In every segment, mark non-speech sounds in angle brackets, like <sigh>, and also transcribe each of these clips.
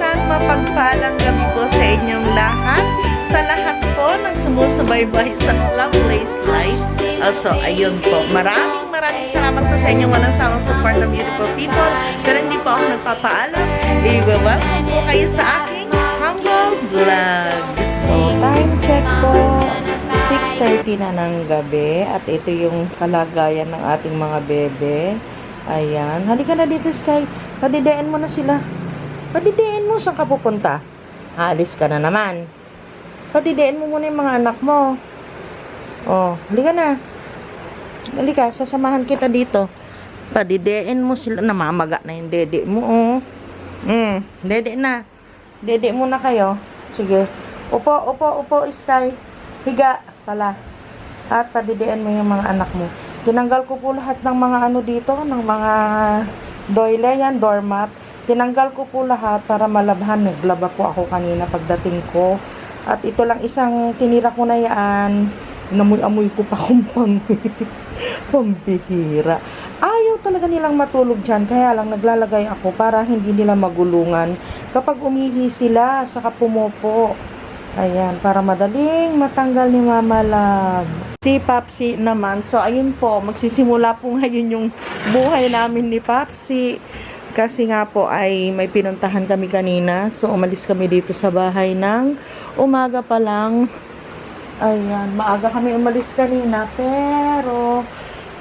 Isang mapagpalang gabi po sa inyong lahat. Sa lahat po ng sumusubaybay sa Love Lace Life. Also, ayun po. Maraming maraming salamat po sa inyong walang sawang support ng beautiful people. Pero hindi po ako nagpapaalam. I-welcome po kayo sa aking humble vlog. So, time check po. 6.30 na ng gabi at ito yung kalagayan ng ating mga bebe. Ayan. Halika na dito, Sky. Padidein mo na sila. Padidein mo. Saan ka pupunta? Aalis ka na naman. Padidein mo muna yung mga anak mo. Oh, halika na. Halika, sasamahan kita dito. Padidein mo sila. Namamaga na yung dede mo, oh. Hmm, dede na. Dede muna kayo. Sige. Upo, upo, upo, Sky. Higa pala. At padidiin mo yung mga anak mo. Tinanggal ko po lahat ng mga ano dito, ng mga doyle yan, doormat. Tinanggal ko po lahat para malabhan. Naglaba po ako kanina pagdating ko. At ito lang isang tinira ko na yan. Namoy-amoy ko pa kung <laughs> pang pambihira. Ayaw talaga nilang matulog dyan. Kaya lang naglalagay ako para hindi nila magulungan. Kapag umihi sila, saka pumupo. Ayan, para madaling matanggal ni Mama Love. Si Papsi naman, so ayun po, magsisimula po <laughs> ngayon yung buhay namin ni Papsi. Kasi nga po ay may pinuntahan kami kanina. So umalis kami dito sa bahay ng umaga pa lang. Ayan, maaga kami umalis kanina. Pero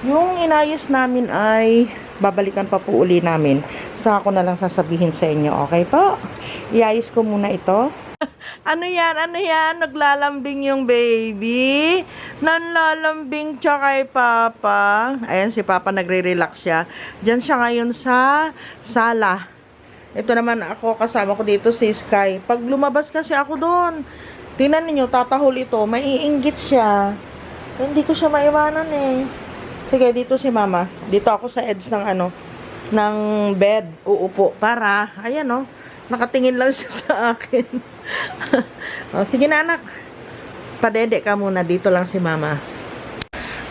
yung inayos namin ay babalikan pa po uli namin. Saka ko na lang sasabihin sa inyo. Okay po? Iayos ko muna ito. Ano yan? Ano yan? Naglalambing yung baby. Nanlalambing siya kay Papa. Ayan, si Papa nagre-relax siya. Diyan siya ngayon sa sala. Ito naman ako, kasama ko dito si Sky. Pag lumabas kasi ako doon, tingnan ninyo, tatahol ito. Maiinggit siya. Hindi ko siya maiwanan eh. Sige, dito si Mama. Dito ako sa edge ng ano, ng bed. Uupo. Para, ayan oh, nakatingin lang siya sa akin. <laughs> oh, sige na anak. Padede ka muna. Dito lang si mama.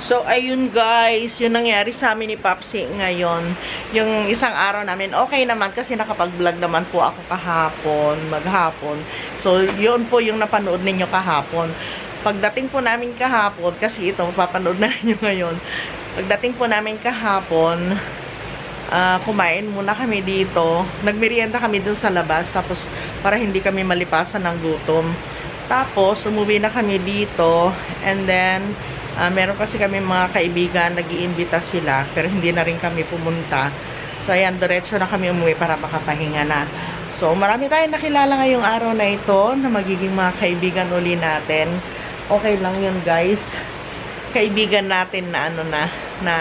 So, ayun guys. Yung nangyari sa amin ni Papsi ngayon. Yung isang araw namin. Okay naman kasi nakapag-vlog naman po ako kahapon. Maghapon. So, yun po yung napanood ninyo kahapon. Pagdating po namin kahapon, kasi ito, mapapanood na ninyo ngayon. Pagdating po namin kahapon, ah, kumain muna kami dito. Nagmerienda kami dun sa labas. Tapos, para hindi kami malipasan ng gutom. Tapos, umuwi na kami dito. And then, ah, meron kasi kami mga kaibigan, nag iimbita sila. Pero hindi na rin kami pumunta. So, ayan, diretso na kami umuwi para makapahinga na. So, marami tayong nakilala ngayong araw na ito na magiging mga kaibigan uli natin. Okay lang yun, guys. Kaibigan natin na ano na, na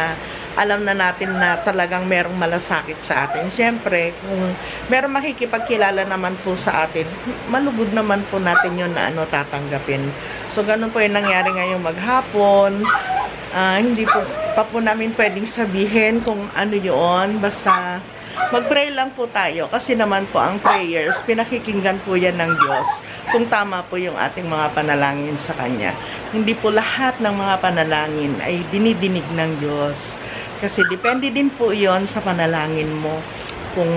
alam na natin na talagang merong malasakit sa atin. Siyempre, kung merong makikipagkilala naman po sa atin, malugod naman po natin yun na ano tatanggapin. So, ganun po yung nangyari ngayong maghapon. Ah, hindi po, pa po namin pwedeng sabihin kung ano yun. Basta, mag-pray lang po tayo. Kasi naman po ang prayers, pinakikinggan po yan ng Diyos. Kung tama po yung ating mga panalangin sa Kanya. Hindi po lahat ng mga panalangin ay dinidinig ng Diyos. Kasi depende din po yon sa panalangin mo. Kung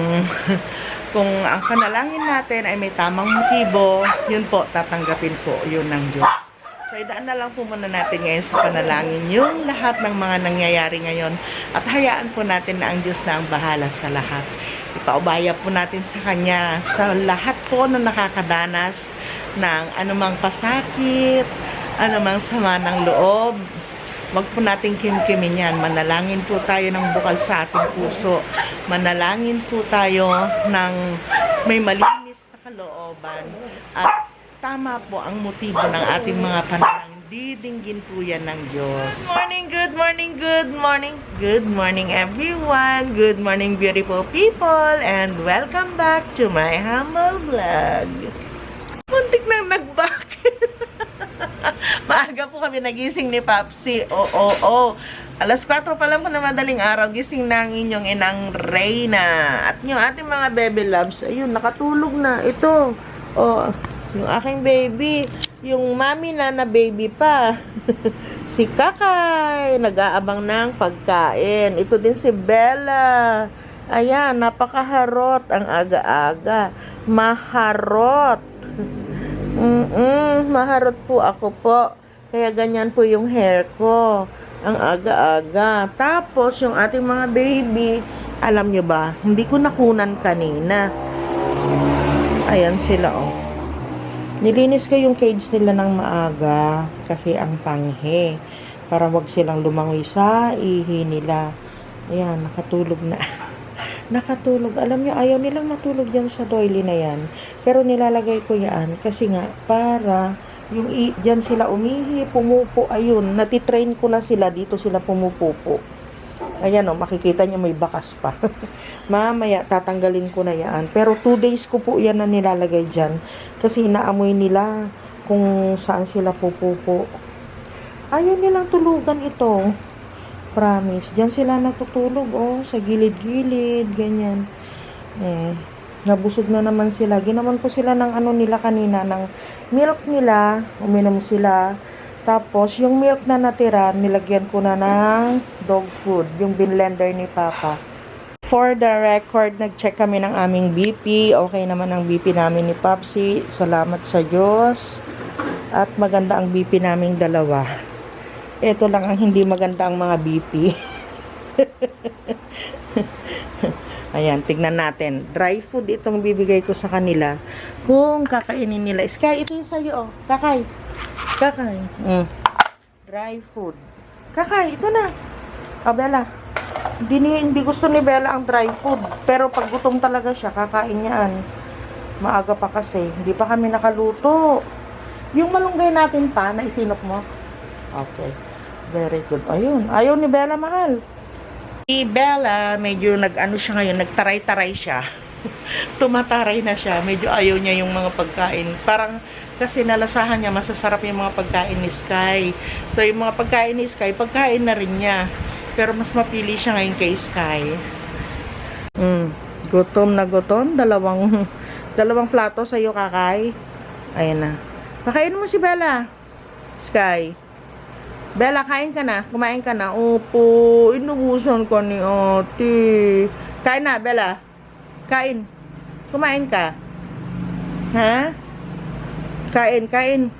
<laughs> kung ang panalangin natin ay may tamang motibo, yun po, tatanggapin po yun ng Diyos. So, idaan na lang po muna natin ngayon sa panalangin yung lahat ng mga nangyayari ngayon at hayaan po natin na ang Diyos na ang bahala sa lahat. Ipaubaya po natin sa Kanya sa lahat po na nakakadanas ng anumang pasakit, anumang sama ng loob, Wag po nating kimkimin yan. Manalangin po tayo ng bukal sa ating puso. Manalangin po tayo ng may malinis na kalooban. At tama po ang motibo ng ating mga panalangin. Didinggin po yan ng Diyos. Good morning, good morning, good morning. Good morning everyone. Good morning beautiful people. And welcome back to my humble vlog. Muntik nang nag-back. <laughs> Maaga po kami nagising ni Papsi. Oo, oo, oo. Alas 4 pa lang po na madaling araw, gising na ang inyong inang Reyna. At yung ating mga baby loves, ayun, nakatulog na. Ito, oh, yung aking baby. Yung mami na na baby pa. <laughs> si Kakay, nag-aabang ng pagkain. Ito din si Bella. Ayan, napakaharot ang aga-aga. maharot. Mm-mm, maharot po ako po. Kaya ganyan po yung hair ko. Ang aga-aga. Tapos, yung ating mga baby, alam nyo ba, hindi ko nakunan kanina. Ayan sila, oh. Nilinis ko yung cage nila ng maaga kasi ang tanghe. Para wag silang lumangoy sa ihi nila. Ayan, nakatulog na. <laughs> nakatulog. Alam niyo, ayaw nilang matulog dyan sa doily na yan. Pero nilalagay ko yan kasi nga, para yung i- dyan sila umihi, pumupo, ayun, natitrain ko na sila, dito sila pumupupo. Ayan o, makikita niyo may bakas pa. <laughs> Mamaya, tatanggalin ko na yan. Pero 2 days ko po yan na nilalagay dyan. Kasi inaamoy nila kung saan sila pupupo. Ayaw nilang tulugan ito. Promise. Diyan sila natutulog, oh. Sa gilid-gilid, ganyan. Eh, nabusog na naman sila. Ginawan ko sila ng ano nila kanina, ng milk nila. Uminom sila. Tapos, yung milk na natira, nilagyan ko na ng dog food. Yung binlender ni Papa. For the record, nag-check kami ng aming BP. Okay naman ang BP namin ni Papsi. Salamat sa Diyos. At maganda ang BP naming dalawa. Ito lang ang hindi maganda ang mga BP. Ayan, tignan natin. Dry food itong bibigay ko sa kanila. Kung kakainin nila. Sky, ito yung sa'yo, oh. Kakay. Kakay. Mm. Dry food. Kakay, ito na. O, Bella. Hindi, hindi gusto ni Bella ang dry food. Pero pag gutom talaga siya, kakain niyan. Maaga pa kasi. Hindi pa kami nakaluto. Yung malunggay natin pa, na isinok mo. Okay. Very good. Ayun. Ayaw ni Bella mahal. Si Bella, medyo nag-ano siya ngayon, nagtaray-taray siya. <laughs> Tumataray na siya. Medyo ayaw niya yung mga pagkain. Parang kasi nalasahan niya, masasarap yung mga pagkain ni Sky. So, yung mga pagkain ni Sky, pagkain na rin niya. Pero mas mapili siya ngayon kay Sky. Mm, gutom na gutom. Dalawang, <laughs> dalawang plato sa'yo, kakay. Ayan na. Pakain mo si Bella. Sky. Bella, kain ka na. Kumain ka na. Opo, inubusan ka ni ate. Kain na, Bella. Kain. Kumain ka. Ha? Kain, kain.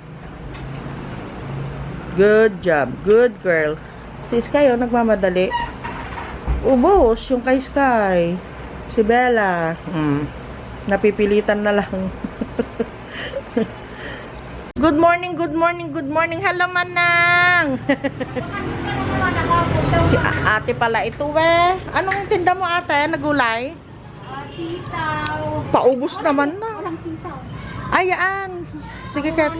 Good job. Good girl. Si Sky, oh, nagmamadali. Ubos, yung kay Sky. Si Bella. Hmm. Napipilitan na lang. <laughs> good morning, good morning, good morning. Hello, Manang. <laughs> si a- ate pala ito, eh. Anong tinda mo, ate? Nagulay? Sitaw. Paubos naman na. Walang sitaw. Ayan. Sige, Kat.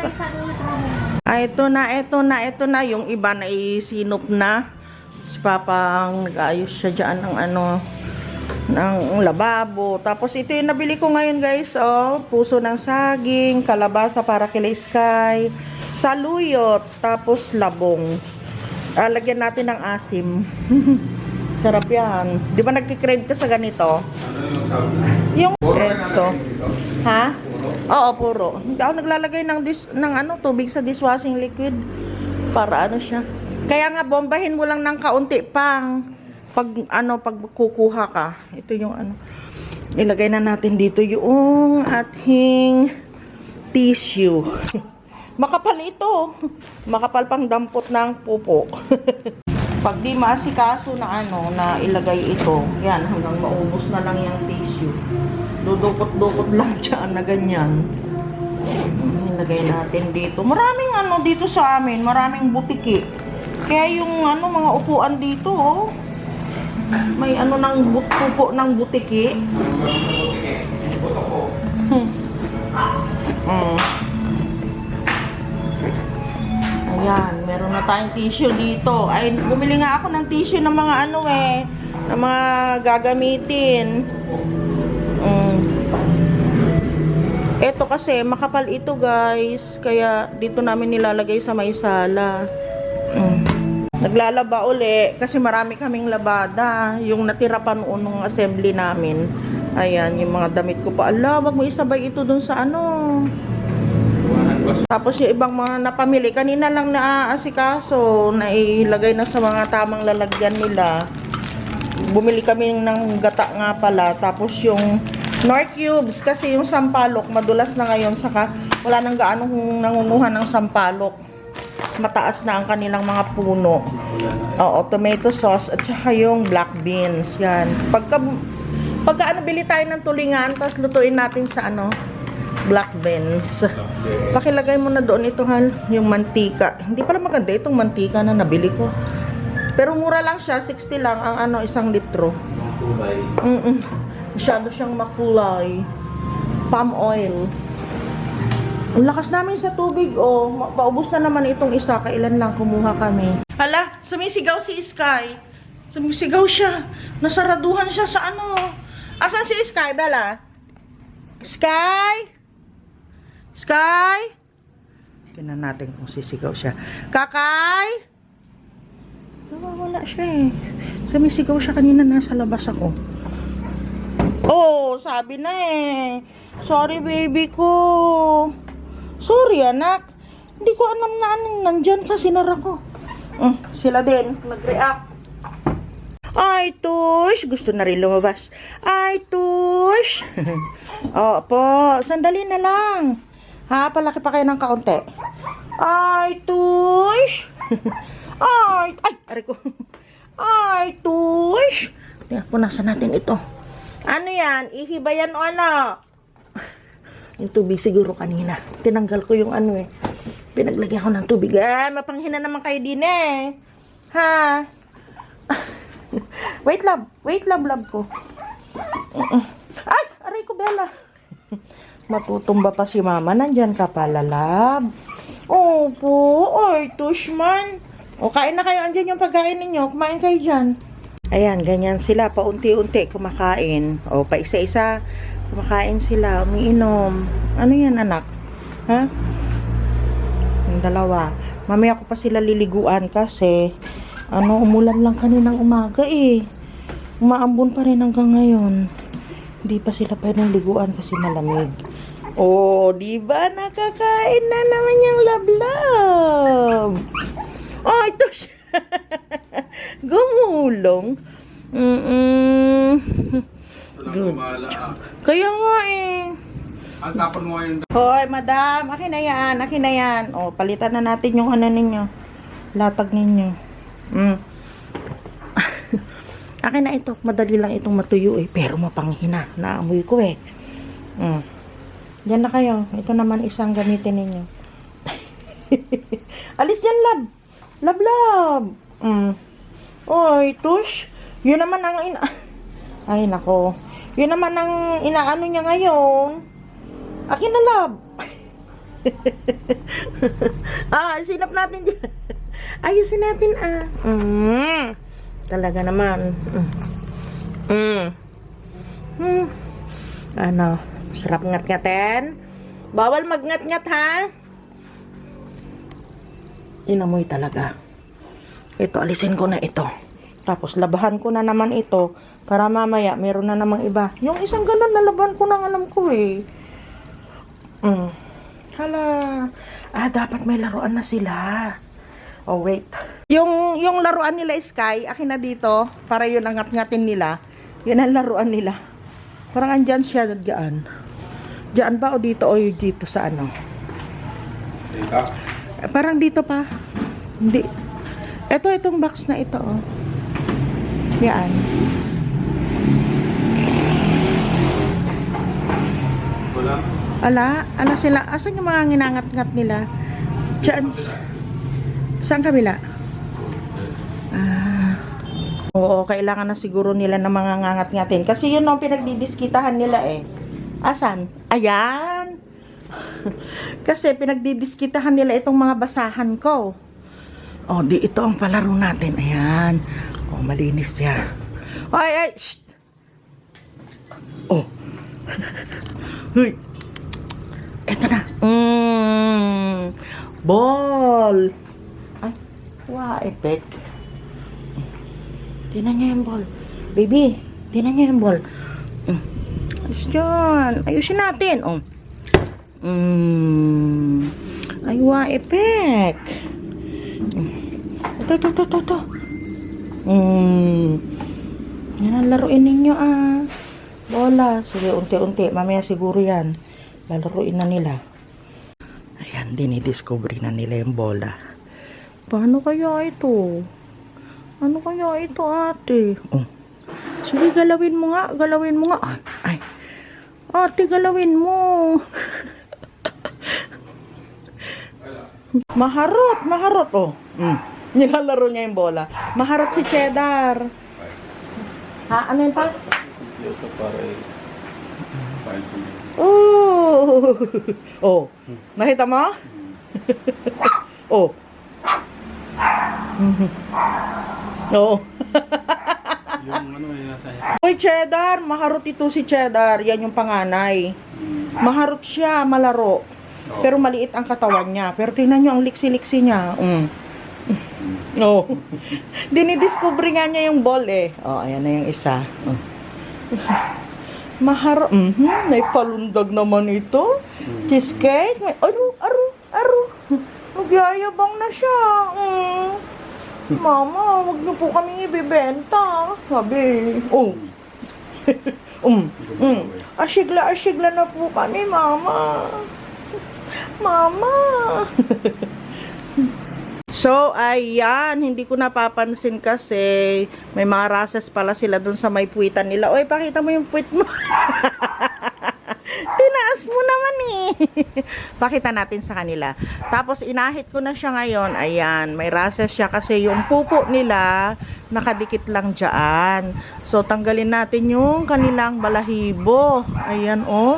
Ah, ito na, ito na, ito na. Yung iba na isinop na. Si Papa ang nag-ayos siya dyan ng ano, ng lababo. Tapos ito yung nabili ko ngayon guys, oh. Puso ng saging, kalabasa para kila Sky, saluyot, tapos labong. Ah, lagyan natin ng asim. <laughs> Sarap yan. Di ba nagkikrave ka sa ganito? Yung eto. Ha? Oo, puro. Hindi ako naglalagay ng, dis, ng ano, tubig sa dishwashing liquid. Para ano siya. Kaya nga, bombahin mo lang ng kaunti pang pag ano, pag kukuha ka. Ito yung ano. Ilagay na natin dito yung ating tissue. <laughs> Makapal ito. Makapal pang dampot ng pupo. <laughs> pag di maasikaso na ano, na ilagay ito, yan, hanggang maubos na lang yung tissue. Dudukot-dukot <laughs> lang dyan na ganyan. Ilagay natin dito. Maraming ano dito sa amin, maraming butiki. Kaya yung ano, mga upuan dito, oh. May ano ng but pupo ng butiki. Hmm. Mm. Ayan, meron na tayong tissue dito. Ay, bumili nga ako ng tissue ng mga ano eh, ng mga gagamitin. Mm. Ito kasi, makapal ito guys. Kaya dito namin nilalagay sa may sala. Mm. Naglalaba uli kasi marami kaming labada. Yung natira pa noon ng assembly namin. Ayan, yung mga damit ko pa. Ala, wag mo isabay ito dun sa ano. Tapos yung ibang mga napamili, kanina lang naaasikaso, na ilagay na sa mga tamang lalagyan nila. Bumili kami ng gata nga pala, tapos yung Nor cubes kasi yung sampalok madulas na ngayon saka wala nang gaano nangunguha ng sampalok. Mataas na ang kanilang mga puno. Oo, tomato sauce at saka yung black beans. Yan. Pagka pagka ano bili tayo ng tulingan tapos lutuin natin sa ano black beans. Pakilagay mo na doon ito hal, yung mantika. Hindi pala maganda itong mantika na nabili ko. Pero mura lang siya, 60 lang ang ano isang litro. Mm Masyado siyang makulay. Palm oil. Ang lakas namin sa tubig, oh. Paubos na naman itong isa. Kailan lang kumuha kami. Hala, sumisigaw si Sky. Sumisigaw siya. Nasaraduhan siya sa ano. Asan si Sky, Bella? Sky? Sky? Tingnan natin kung sisigaw siya. Kakay? Nawawala siya eh. Sumisigaw siya kanina nasa labas ako. Oh, sabi na eh. Sorry baby ko. Sorry anak. Hindi ko alam na anong nandyan ka. Sinara ko. Mm, sila din. Nag-react. Ay, tush. Gusto na rin lumabas. Ay, tush. <laughs> Opo. Sandali na lang. Ha? Palaki pa kayo ng kaunti. Ay, tush. <laughs> Ay, ay, ari ko. <laughs> Ay, tush. Tingnan, punasan natin ito. Ano yan? Ihiba yan o ano? Yung tubig siguro kanina. Tinanggal ko yung ano eh. Pinaglagyan ko ng tubig. Ah, mapanghina naman kayo din eh. Ha? <laughs> wait love. Wait love, love ko. Mm-mm. Ay, aray ko, Bella. <laughs> Matutumba pa si mama. Nandyan ka pala, love. Opo. Ay, tushman. O, kain na kayo. Andyan yung pagkain ninyo. Kumain kayo dyan. Ayan, ganyan sila. Paunti-unti kumakain. O, pa isa-isa. Kumakain sila. Umiinom. Ano yan, anak? Ha? Yung dalawa. Mamaya ko pa sila liliguan kasi ano, umulan lang kaninang umaga eh. Umaambon pa rin hanggang ngayon. Hindi pa sila pwedeng liguan kasi malamig. Oh, di ba nakakain na naman yung lablab? Oh, ito siya. <laughs> Gumulong. Mm-mm. <laughs> Good. Kaya nga eh. Ang tapon mo yung Hoy, madam, akin na yan, akin na yan. O, palitan na natin yung ano ninyo. Latag ninyo. Mm. <laughs> akin na ito. Madali lang itong matuyo eh. Pero mapanghina. Naamoy ko eh. Mm. Yan na kayo. Ito naman isang gamitin ninyo. <laughs> Alis yan, lab. Lab, lab. Mm. Oy, tush. Yun naman ang ina... <laughs> Ay, nako. Yun naman ang inaano niya ngayon. Akin na, love. <laughs> ah, sinap natin dyan. <laughs> Ayusin natin, ah. Mm. Talaga naman. Mm. Mm. Mm. Ano, sarap ngat-ngatin. Bawal magngat-ngat, ha? Inamoy talaga. Ito, alisin ko na ito. Tapos, labahan ko na naman ito para mamaya meron na namang iba. Yung isang ganun, nalaban ko nang alam ko eh. Mm. Hala. Ah, dapat may laruan na sila. Oh, wait. Yung, yung laruan nila, Sky, akin na dito, para yun angat-ngatin nila. Yun ang laruan nila. Parang andyan siya, dyan. Diyan ba o dito o dito sa ano? Dito. Parang dito pa. Hindi. Ito, itong box na ito, oh. Yan. Wala. Ala, ala sila. Asan yung mga nginangat-ngat nila? Diyan. Saan kabila? Ah. Oo, kailangan na siguro nila ng mga ngangat-ngatin. Kasi yun ang pinagdidiskitahan nila eh. Asan? Ayan. <laughs> Kasi pinagdidiskitahan nila itong mga basahan ko. Oh, di ito ang palaro natin. Ayan. Oh, malinis siya. Ay, ay, shh. Oh. <laughs> Huy. Eto na. Mm. Ball. Ay, wow, epic. Tinan niya yung ball. Baby, tinan niya yung ball. Mm. Ayos dyan. Ayusin natin. Oh. Mm. Ay, wow, epic. Mm. Ito, ito, ito, ito. Mm. Yan ang laruin ninyo, ah. Bola. Sige, unti-unti. Mamaya siguro yan. Lalaruin na nila. Ayan, dinidiscover na nila yung bola. Paano kaya ito? Ano kaya ito, ate? Oh. Sige, galawin mo nga. Galawin mo nga. Ay. Ate, galawin mo. <laughs> maharot, maharot. Oh. Mm. <laughs> Nilalaro niya yung bola. Maharot si Cheddar. Ha? Ano yun pa? Ito para eh. Oh. oh. Nakita mo? oh. Mhm. Oo. Yung ano yung nasa. Uy, Cheddar, maharot ito si Cheddar. Yan yung panganay. Mm. Maharot siya, malaro. Oh. Pero maliit ang katawan niya. Pero tingnan nyo ang liksi-liksi niya. Mm. Mm. Oo. <laughs> Dinidiscover nga niya yung ball eh. Oh, ayan na yung isa. Oh. Maharo. Mhm, may palundag naman ito. Mm. Cheesecake. May, aru, aru, aru. Magyayabang na siya. Mm. Mama, wag niyo po kami ibibenta. Sabi. Oh. <laughs> um. Mm. Asigla, asigla na po kami, mama. Mama. <laughs> So, ayan, hindi ko napapansin kasi may mga rases pala sila dun sa may puwitan nila. Oy, pakita mo yung puwit mo. <laughs> Tinaas mo naman eh. <laughs> pakita natin sa kanila. Tapos, inahit ko na siya ngayon. Ayan, may rases siya kasi yung pupo nila nakadikit lang dyan. So, tanggalin natin yung kanilang balahibo. Ayan, oh.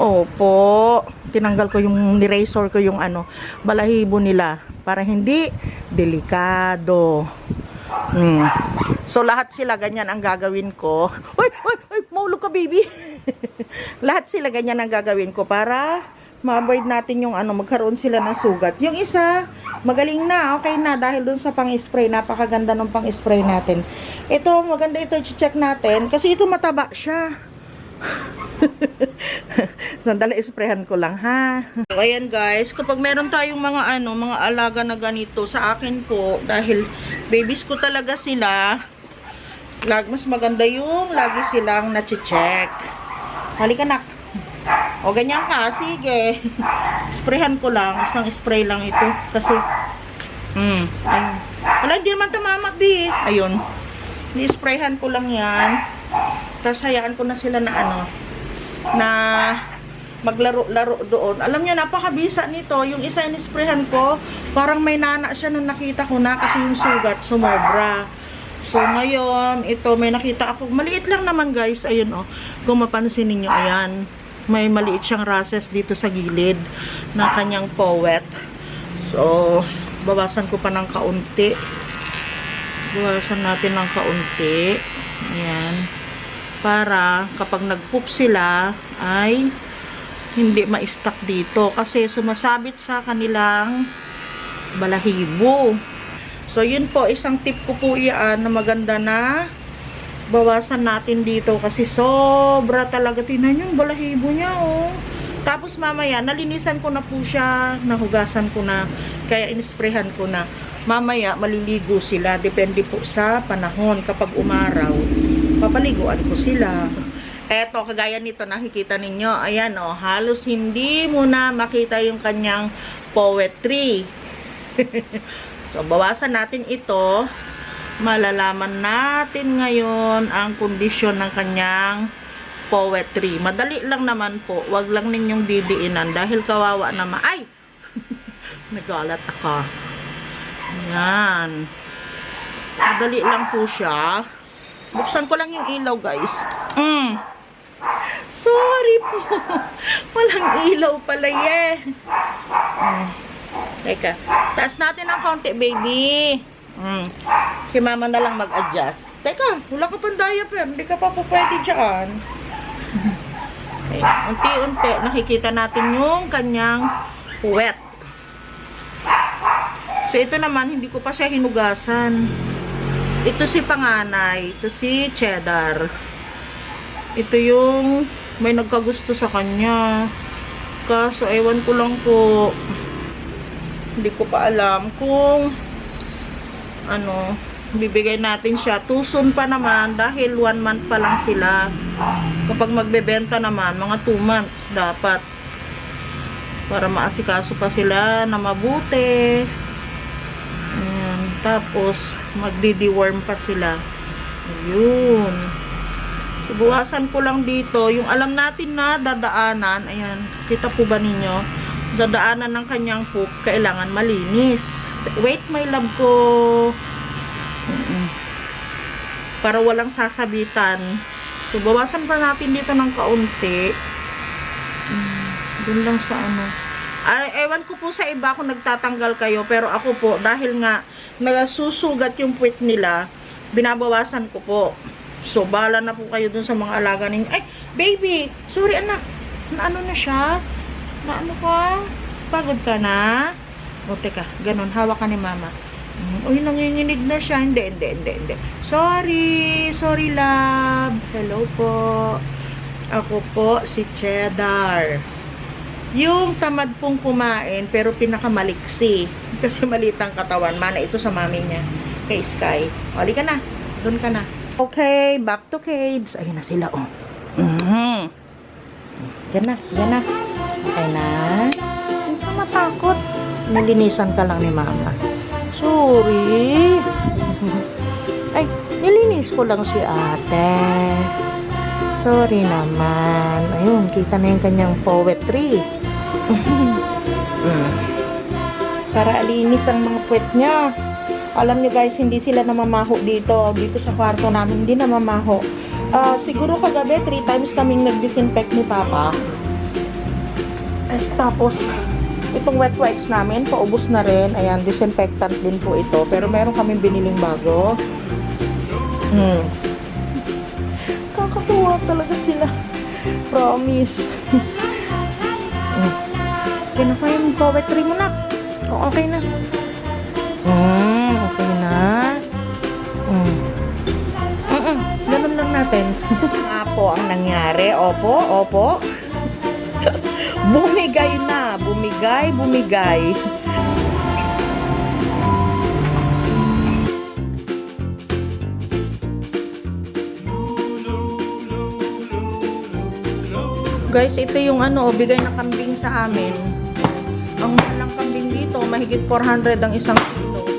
Opo. Tinanggal ko yung nirazor ko yung ano, balahibo nila para hindi delikado. Mm. So lahat sila ganyan ang gagawin ko. Oy, oy, oy, maulog ka baby. <laughs> lahat sila ganyan ang gagawin ko para ma-avoid natin yung ano, magkaroon sila ng sugat. Yung isa, magaling na, okay na dahil dun sa pang-spray, napakaganda ng pang-spray natin. Ito, maganda ito, i-check natin kasi ito mataba siya. <laughs> Sandali, isprehan ko lang, ha? So, ayan guys, kapag meron tayong mga ano, mga alaga na ganito, sa akin po, dahil babies ko talaga sila, lag, mas maganda yung lagi silang nache-check. Halika nak. O, ganyan ka, sige. <laughs> Sprayhan ko lang, isang spray lang ito, kasi, hmm, ayun. Wala, hindi naman tumama, bi. Ayun. Ni-sprayhan ko lang yan. Tapos ko na sila na ano, na maglaro-laro doon. Alam niyo, napakabisa nito. Yung isa inisprehan ko, parang may nana siya nung nakita ko na kasi yung sugat sumobra. So, ngayon, ito, may nakita ako. Maliit lang naman, guys. Ayun, oh. Kung mapansin ninyo, ayan. May maliit siyang rashes dito sa gilid na kanyang powet. So, bawasan ko pa ng kaunti. Bawasan natin ng kaunti. Ayan para kapag nag-poop sila ay hindi ma-stuck dito kasi sumasabit sa kanilang balahibo. So yun po, isang tip ko po yan na maganda na bawasan natin dito kasi sobra talaga. Tingnan yung balahibo niya oh. Tapos mamaya, nalinisan ko na po siya, nahugasan ko na, kaya inisprehan ko na. Mamaya, maliligo sila, depende po sa panahon. Kapag umaraw, papaliguan ko sila. Eto, kagaya nito, nakikita ninyo, ayan o, halos hindi mo na makita yung kanyang poetry. <laughs> so, bawasan natin ito. Malalaman natin ngayon ang kondisyon ng kanyang poetry. Madali lang naman po. Wag lang ninyong didiinan dahil kawawa naman. Ay! <laughs> Nagalat ako. Yan. Madali lang po siya. Buksan ko lang yung ilaw, guys. Mm. Sorry po. <laughs> Walang ilaw pala, eh. Mm. Teka. Taas natin ng konti, baby. Mm. Si mama na lang mag-adjust. Teka, wala ka pang diaper. Hindi ka pa po pwede dyan. Okay. <laughs> Unti-unti, nakikita natin yung kanyang puwet. So, ito naman, hindi ko pa siya hinugasan. Ito si panganay. Ito si cheddar. Ito yung may nagkagusto sa kanya. Kaso, ewan ko lang po. Hindi ko pa alam kung ano, bibigay natin siya. Tuson pa naman dahil one month pa lang sila. Kapag magbebenta naman, mga 2 months dapat. Para maasikaso pa sila na mabuti. Tapos, magdi-deworm pa sila. Ayun. Ibuwasan ko lang dito. Yung alam natin na dadaanan. Ayan. Kita po ba ninyo? Dadaanan ng kanyang poop. Kailangan malinis. Wait, my love ko. Para walang sasabitan. So, pa natin dito ng kaunti. Mm, Doon lang sa ano. Ay, ewan ko po sa iba kung nagtatanggal kayo. Pero ako po, dahil nga nagasusugat yung puwit nila, binabawasan ko po. So, bala na po kayo dun sa mga alaga ninyo. Ay, baby! Sorry, anak. Na ano na siya? Na ano ka? Pagod ka na? O, teka. Ganon. Hawak ka ni mama. Mm, Uy, nanginginig na siya. Hindi, hindi, hindi, hindi. Sorry. Sorry, love. Hello po. Ako po, si Cheddar. Yung tamad pong kumain, pero pinakamaliksi. <laughs> Kasi maliit ang katawan. Mana ito sa mami niya. Kay Sky. O, ka na. Doon ka na. Okay, back to cage. Ayun na sila, oh. Mhm. Yan na, yan na. Okay na. Huwag ka matakot. Nilinisan ka lang ni mama. Sorry. <laughs> Ay, nilinis ko lang si ate. Sorry naman. Ayun, kita na yung kanyang poetry. Mm. Para alinis ang mga puwet niya. Alam niyo guys, hindi sila namamaho dito. Dito sa kwarto namin, hindi namamaho. Ah, siguro kagabi, three times kaming nag-disinfect ni Papa. Eh, tapos, itong wet wipes namin, paubos na rin. Ayan, disinfectant din po ito. Pero meron kaming biniling bago. Hmm. Kakatuwa talaga sila. Promise. <laughs> Okay na kayo, poetry mo na. O, okay na. Hmm, okay na. Hmm. Mm-mm, ganun lang natin. <laughs> Nga po ang nangyari. Opo, opo. <laughs> bumigay na. Bumigay, bumigay. Guys, ito yung ano, bigay na kambing sa amin. Ang malang kambing dito, mahigit 400 ang isang